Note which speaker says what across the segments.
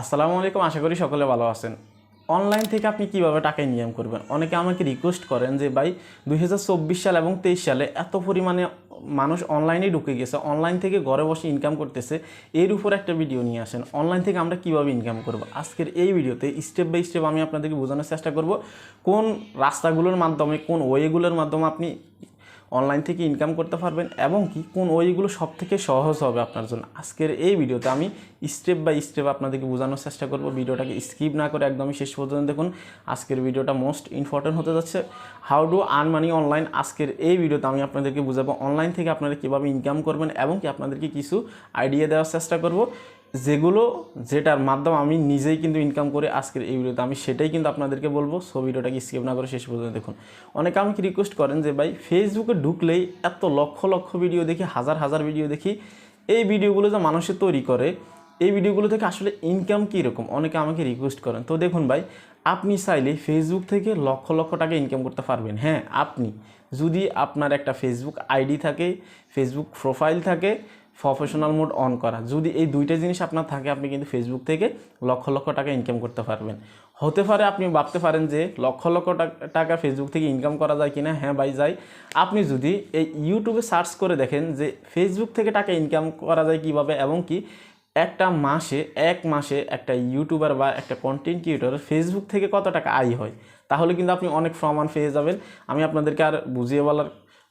Speaker 1: আসসালামু আলাইকুম, আশা করি সকলে ভালো আছেন। অনলাইন থেকে আপনি কীভাবে টাকা ইনকাম করবেন? অনেকে আমাকে রিকোয়েস্ট করেন যে, ভাই, দুই হাজার চব্বিশ সাল এবং তেইশ সালে এত পরিমাণে মানুষ অনলাইনে ঢুকে গেছে অনলাইন থেকে ঘরে বসে ইনকাম করতেছে, এর উপর একটা ভিডিও নিয়ে আসেন। অনলাইন থেকে আমরা কীভাবে ইনকাম করব? আজকের এই ভিডিওতে স্টেপ বাই স্টেপ আমি আপনাদেরকে বোঝানোর চেষ্টা করব, কোন রাস্তাগুলোর মাধ্যমে, কোন ওয়েগুলোর মাধ্যমে আপনি অনলাইন থেকে ইনকাম করতে পারবেন এবং কি কোন ওইগুলো সব থেকে সহজ হবে আপনার জন্য। আজকের এই ভিডিওতে আমি স্টেপ বাই স্টেপ আপনাদেরকে বোঝানোর চেষ্টা করব। ভিডিওটাকে স্কিপ না করে একদমই শেষ পর্যন্ত দেখুন। আজকের ভিডিওটা মোস্ট ইম্পর্টেন্ট হতে যাচ্ছে। How do earn money online আজকের এই ভিডিওতে আমি আপনাদেরকে বোঝাবো অনলাইন থেকে আপনারা কীভাবে ইনকাম করবেন এবং কি আপনাদেরকে কিছু আইডিয়া দেওয়ার চেষ্টা করব। যেগুলো যেটার মাধ্যমে আমি নিজেই কিন্তু ইনকাম করে আজকের এই ভিডিওতে আমি সেটাই কিন্তু আপনাদেরকে বলব। সো ভিডিওটাকে স্কিপ না করে শেষ পর্যন্ত দেখুন। অনেকে আমাকে রিকোয়েস্ট করেন যে, ভাই ফেসবুকে ঢুকলেই এত লক্ষ লক্ষ ভিডিও দেখি, হাজার হাজার ভিডিও দেখি, এই ভিডিওগুলো যে মানুষের তৈরি করে, এই ভিডিওগুলো থেকে আসলে ইনকাম কীরকম অনেকে আমাকে রিকোয়েস্ট করেন। তো দেখুন ভাই, আপনি চাইলে ফেসবুক থেকে লক্ষ লক্ষ টাকা ইনকাম করতে পারবেন। হ্যাঁ আপনি। যদি আপনার একটা ফেসবুক আইডি থাকে ফেসবুক প্রোফাইল থাকে প্রফেশনাল মোড অন করা। যদি এই দুইটা জিনিস আপনার থাকে, আপনি কিন্তু ফেসবুক থেকে লক্ষ লক্ষ টাকা ইনকাম করতে পারবেন। হতে পারে আপনি ভাবতে পারেন যে লক্ষ লক্ষ টাকা ফেসবুক থেকে ইনকাম করা যায় কিনা? হ্যাঁ ভাই, যায়। আপনি যদি এই ইউটিউবে সার্চ করে দেখেন যে ফেসবুক থেকে টাকা ইনকাম করা যায় কীভাবে এবং কি, একটা মাসে, এক মাসে একটা ইউটিউবার বা একটা কন্টেন্ট ক্রিয়েটর ফেসবুক থেকে কত টাকা আয় হয়, তাহলে কিন্তু আপনি অনেক প্রমাণ পেয়ে যাবেন। আমি আপনাদেরকে আর বুঝিয়ে বলার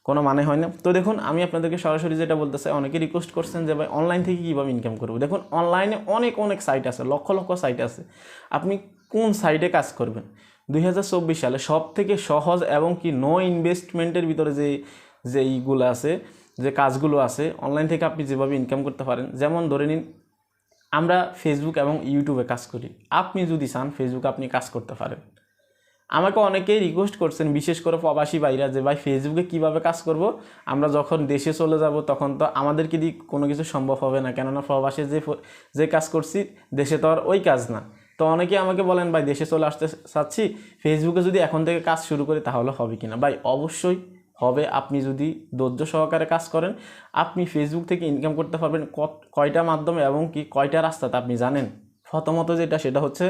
Speaker 1: কোনো মানে হয় না। তো দেখুন, আমি আপনাদেরকে সরাসরি যেটা বলতে চাই, অনেকে রিকোয়েস্ট করছেন যে, ভাই অনলাইন থেকে কীভাবে ইনকাম করব? দেখুন অনলাইনে অনেক অনেক সাইট আছে, লক্ষ লক্ষ সাইট আছে। আপনি কোন সাইটে কাজ করবেন? দু হাজার চব্বিশ সালে সব থেকে সহজ এবং কি নো ইনভেস্টমেন্টের ভিতরে যে যে ইগুলো আছে, যে কাজগুলো আছে অনলাইন থেকে আপনি যেভাবে ইনকাম করতে পারেন, যেমন ধরে নিন, আমরা ফেসবুক এবং ইউটিউবে কাজ করি। আপনি যদি চান ফেসবুকে আপনি কাজ করতে পারেন। আমাকে অনেকেই রিকোয়েস্ট করছেন, বিশেষ করে প্রবাসী ভাইরা যে, ভাই ফেসবুকে কীভাবে কাজ করব? আমরা যখন দেশে চলে যাব, তখন তো আমাদেরকে দিয়ে কোনো কিছু সম্ভব হবে না? কেননা প্রবাসে যে যে কাজ করছি, দেশে তো আর ওই কাজ না। তো অনেকে আমাকে বলেন, ভাই, দেশে চলে আসতে চাচ্ছি ফেসবুকে যদি এখন থেকে কাজ শুরু করি, তাহলে হবে কি না? ভাই, অবশ্যই হবে। আপনি যদি ধৈর্য সহকারে কাজ করেন, আপনি ফেসবুক থেকে ইনকাম করতে পারবেন কয়টা মাধ্যমে এবং কি কয়টা রাস্তাতে, আপনি জানেন? প্রথমত যেটা, সেটা হচ্ছে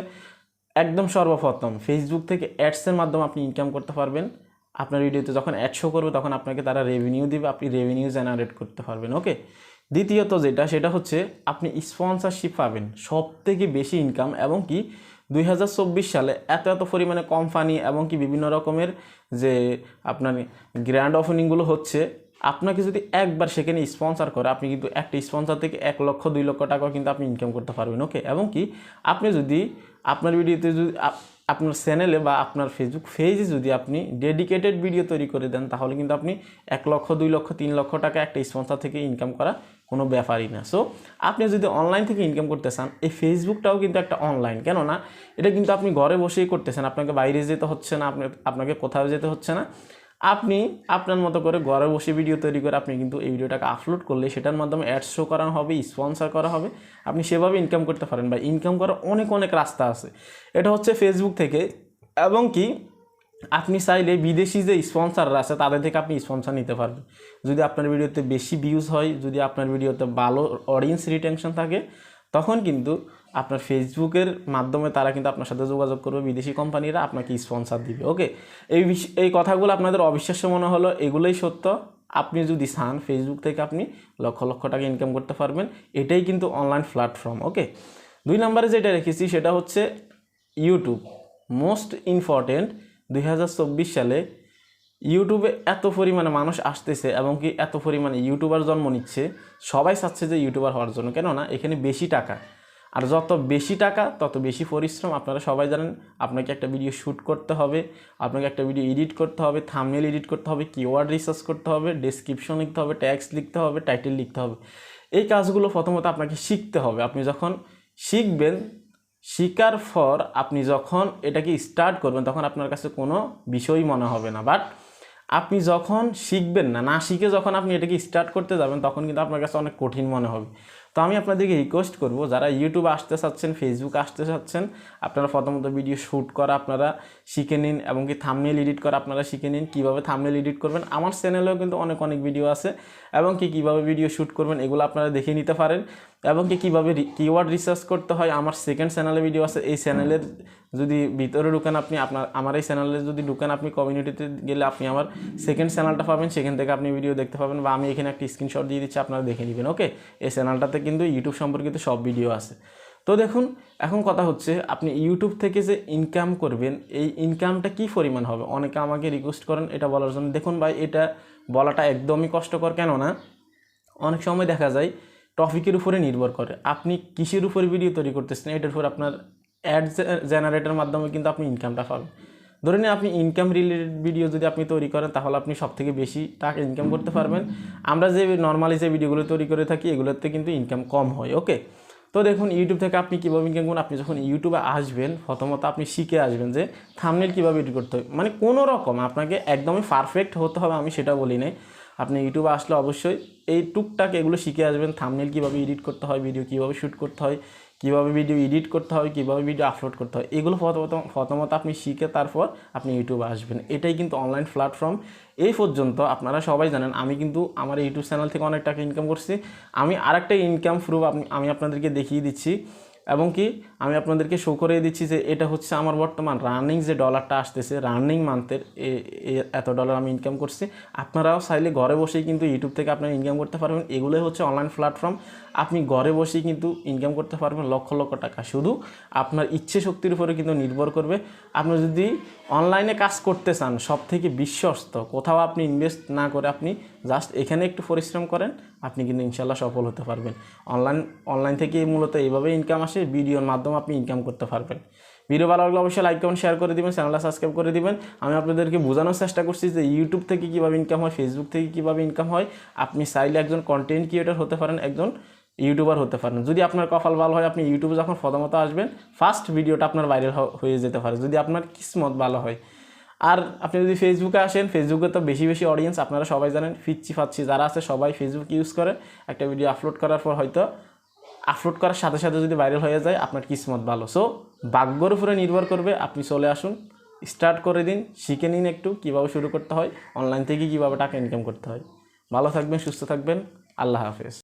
Speaker 1: একদম সর্বপ্রথম ফেসবুক থেকে অ্যাডসের মাধ্যমে আপনি ইনকাম করতে পারবেন। আপনার ভিডিওতে যখন অ্যাড শো করবে, তখন আপনাকে তারা রেভিনিউ দেবে, আপনি রেভিনিউ জেনারেট করতে পারবেন ওকে দ্বিতীয়ত যেটা, সেটা হচ্ছে আপনি স্পন্সরশিপ পাবেন সব থেকে বেশি ইনকাম এবং কি দুই হাজার চব্বিশ সালে এত এত পরিমাণে কোম্পানি এবং কি বিভিন্ন রকমের যে আপনার গ্র্যান্ড ওপেনিংগুলো হচ্ছে, আপনাকে যদি একবার সেখানে স্পন্সর করে, আপনি কিন্তু একটা স্পন্সর থেকে এক লক্ষ, দুই লক্ষ টাকা কিন্তু আপনি ইনকাম করতে পারবেন ওকে এবং কি আপনি যদি আপনার ভিডিওতে যদি আপ- আপনার চ্যানেলে বা আপনার ফেসবুক পেজে যদি আপনি ডেডিকেটেড ভিডিও তৈরি করে দেন, তাহলে কিন্তু আপনি এক লক্ষ, দুই লক্ষ, তিন লক্ষ টাকা একটা স্পন্সার থেকে ইনকাম করা কোনো ব্যাপারই না। সো আপনি যদি অনলাইন থেকে ইনকাম করতে চান, এই ফেসবুকটাও কিন্তু একটা অনলাইন কেননা এটা কিন্তু আপনি ঘরে বসেই করতেছেন। আপনাকে বাইরে যেতে হচ্ছে না, আপনি, আপনাকে কোথাও যেতে হচ্ছে না। আপনি আপনার মতো করে ঘরে বসে ভিডিও তৈরি করে আপনি কিন্তু এই ভিডিওটাকে আপলোড করলে সেটার মাধ্যমে অ্যাডস শো করানো হবে স্পন্সর করা হবে। আপনি সেভাবে ইনকাম করতে পারেন বা ইনকাম করার অনেক অনেক রাস্তা আছে। এটা হচ্ছে ফেসবুক থেকে এবং কি আপনি চাইলে বিদেশি যে স্পন্সাররা আছে, তাদের থেকে আপনি স্পন্সর নিতে পারবেন। যদি আপনার ভিডিওতে বেশি ভিউজ হয়, যদি আপনার ভিডিওতে ভালো অডিয়েন্স রিটেনশন থাকে তখন কিন্তু আপনার ফেসবুকের মাধ্যমে তারা কিন্তু আপনার সাথে যোগাযোগ করবে, বিদেশি কোম্পানিরা আপনাকে স্পন্সর দিবে ওকে এই এই কথাগুলো আপনাদের অবিশ্বাস্য মনে হলো, এগুলোই সত্য। আপনি যদি চান ফেসবুক থেকে আপনি লক্ষ লক্ষ টাকা ইনকাম করতে পারবেন, এটাই কিন্তু অনলাইন প্ল্যাটফর্ম ওকে দুই নম্বরে যেটা রেখেছি সেটা হচ্ছে ইউটিউব মোস্ট ইম্পর্টেন্ট দু হাজার চব্বিশ সালে ইউটিউবে এত পরিমাণে মানুষ আসতেছে এবং কি এত পরিমাণে ইউটিউবার জন্ম নিচ্ছে, সবাই চাচ্ছে যে ইউটিউবার হওয়ার জন্য। কেননা এখানে বেশি টাকা। আর যত বেশি টাকা, তত বেশি পরিশ্রম। আপনারা সবাই জানেন, আপনাকে একটা ভিডিও শ্যুট করতে হবে, আপনাকে একটা ভিডিও এডিট করতে হবে থামনেল এডিট করতে হবে কিওয়ার্ড রিসার্চ করতে হবে ডেসক্রিপশন লিখতে হবে ট্যাক্স লিখতে হবে টাইটেল লিখতে হবে। এই কাজগুলো প্রথমত আপনাকে শিখতে হবে। আপনি যখন শিখবেন শিকার পর আপনি যখন এটাকে স্টার্ট করবেন, তখন আপনার কাছে কোনো বিষয়ই মনে হবে না। বাট আপনি যখন শিখবেন না না শিখে যখন আপনি এটাকে স্টার্ট করতে যাবেন, তখন কিন্তু আপনার কাছে অনেক কঠিন মনে হবে। তো আমি আপনাদেরকে রিকোয়েস্ট করব, যারা ইউটিউব আসতে চাচ্ছেন ফেসবুক আসতে চাচ্ছেন, আপনারা প্রথমত ভিডিও শ্যুট করা আপনারা শিখে নিন এবং কি থামনেল এডিট করা আপনারা শিখে নিন, কীভাবে থামনেল এডিট করবেন। আমার চ্যানেলেও কিন্তু অনেক অনেক ভিডিও আছে এবং কি কীভাবে ভিডিও শ্যুট করবেন, এগুলো আপনারা দেখে নিতে পারেন। এবং কি কীভাবে কিওয়ার্ড রিসার্চ করতে হয়, আমার সেকেন্ড চ্যানেলে ভিডিও আছে, এই চ্যানেলের যদি ভিতরে ঢুকেন আপনি, আপনার, আমার এই চ্যানেলে যদি ঢুকেন আপনি কমিউনিটিতে গেলে আপনি আমার সেকেন্ড চ্যানেলটা পাবেন, সেখান থেকে আপনি ভিডিও দেখতে পাবেন বা আমি এখানে একটা স্ক্রিনশট দিয়ে দিচ্ছি, আপনারা দেখে নেবেন ওকে এই চ্যানেলটাতে কিন্তু ইউটিউব সম্পর্কিত সব ভিডিও আছে। তো দেখুন, এখন কথা হচ্ছে, আপনি ইউটিউব থেকে যে ইনকাম করবেন, এই ইনকামটা কি পরিমাণ হবে? অনেকে আমাকে রিকোয়েস্ট করেন এটা বলার জন্য। দেখুন ভাই, এটা বলাটা একদমই কষ্টকর কেন না অনেক সময় দেখা যায় টপিকের উপরে নির্ভর করে। আপনি কিসের উপরে ভিডিও তৈরি করতেছেন, এটার উপর আপনার অ্যাড জেনারেটের মাধ্যমে কিন্তু আপনি ইনকামটা পাবেন। ধরে নিন আপনি ইনকাম রিলেটেড ভিডিও যদি আপনি তৈরি করেন, তাহলে আপনি সব থেকে বেশি টাকা ইনকাম করতে পারবেন। আমরা যে নর্মালি যে ভিডিওগুলো তৈরি করে থাকি, এগুলোতে কিন্তু ইনকাম কম হয় ওকে তো দেখুন ইউটিউব থেকে আপনি কীভাবে ইনকাম করুন আপনি যখন ইউটিউবে আসবেন, প্রথমত আপনি শিখে আসবেন যে থামনেল কীভাবে এডিট করতে হবে। মানে কোনো রকম, আপনাকে একদমই পারফেক্ট হতে হবে, আমি সেটা বলি নাই। আপনি ইউটিউবে আসলে অবশ্যই এই টুকটাক এগুলো শিখে আসবেন। থামনেল কীভাবে এডিট করতে হয় ভিডিও কীভাবে শ্যুট করতে হয়, কীভাবে ভিডিও এডিট করতে হয়, কীভাবে ভিডিও আপলোড করতে হয়, এগুলো প্রথমত প্রথমত আপনি শিখে তারপর আপনি ইউটিউবে আসবেন। এটাই কিন্তু অনলাইন প্ল্যাটফর্ম এই পর্যন্ত আপনারা সবাই জানেন, আমি কিন্তু আমার ইউটিউব চ্যানেল থেকে অনেক টাকা ইনকাম করছি। আমি আরেকটা ইনকাম প্রুফ আমি আপনাদেরকে দেখিয়ে দিচ্ছি। এবং কি আমি আপনাদেরকে শো করে দিচ্ছি যে এটা হচ্ছে আমার বর্তমান রানিং যে ডলারটা আসতেছে রানিং মান্থের এত ডলার আমি ইনকাম করছি। আপনারাও চাইলে ঘরে বসেই কিন্তু ইউটিউব থেকে আপনারা ইনকাম করতে পারবেন। এগুলোই হচ্ছে অনলাইন প্ল্যাটফর্ম আপনি ঘরে বসেই কিন্তু ইনকাম করতে পারবেন লক্ষ লক্ষ টাকা। শুধু আপনার ইচ্ছে শক্তির উপরে কিন্তু নির্ভর করবে। আপনি যদি অনলাইনে কাজ করতে চান সব থেকে বিশ্বস্ত, কোথাও আপনি ইনভেস্ট না করে আপনি জাস্ট এখানে একটু পরিশ্রম করেন, আপনি কিন্তু ইনশাল্লাহ সফল হতে পারবেন। অনলাইন অনলাইন থেকে মূলত এইভাবে ইনকাম আসে। ভিডিওর মাধ্যমে আপনি ইনকাম করতে পারবেন। ভিডিও ভালো লাগলে অবশ্যই লাইক কমেন্ট শেয়ার করে দিবেন চ্যানেলটা সাবস্ক্রাইব করে দিবেন। আমি আপনাদেরকে বোঝানোর চেষ্টা করছি যে ইউটিউব থেকে কীভাবে ইনকাম হয় ফেসবুক থেকে কীভাবে ইনকাম হয়। আপনি চাইলে একজন কন্টেন্ট ক্রিয়েটর হতে পারেন, একজন ইউটিউবার হতে পারেন। যদি আপনার কপাল ভালো হয়, আপনি ইউটিউবে যখন প্রথমত আসবেন ফার্স্ট ভিডিওটা আপনার ভাইরাল হয়ে যেতে পারে। যদি আপনার কিসমত ভালো হয়। আর আপনি যদি ফেসবুকে আসেন ফেসবুকে তো বেশি বেশি অডিয়েন্স আপনারা সবাই জানেন ফিচ্ছি ফাচ্ছি যারা আছে, সবাই ফেসবুক ইউজ করে। একটা ভিডিও আপলোড করার পর হয়তো আপলোড করার সাথে সাথে যদি ভাইরাল হয়ে যায়, আপনার কিসমত ভালো। সো ভাগ্যর উপরে নির্ভর করবে, আপনি চলে আসুন। স্টার্ট করে দিন, শিখে নিন একটু কীভাবে শুরু করতে হয় অনলাইন থেকে কীভাবে টাকা ইনকাম করতে হয়। ভালো থাকবেন, সুস্থ থাকবেন, আল্লাহ হাফেজ।